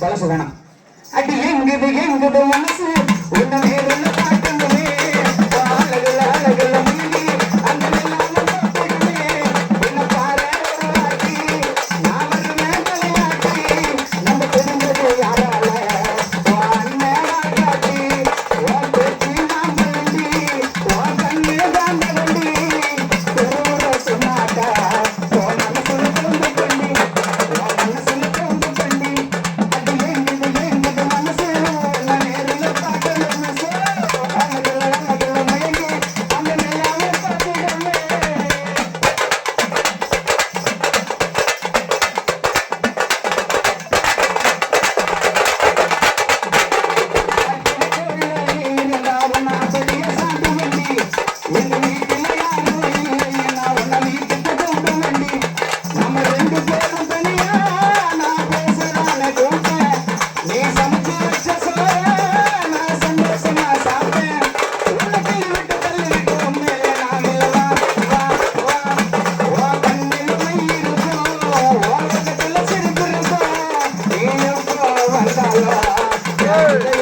சொல்ல சொல்லணும் அடி மனசு? Yeah.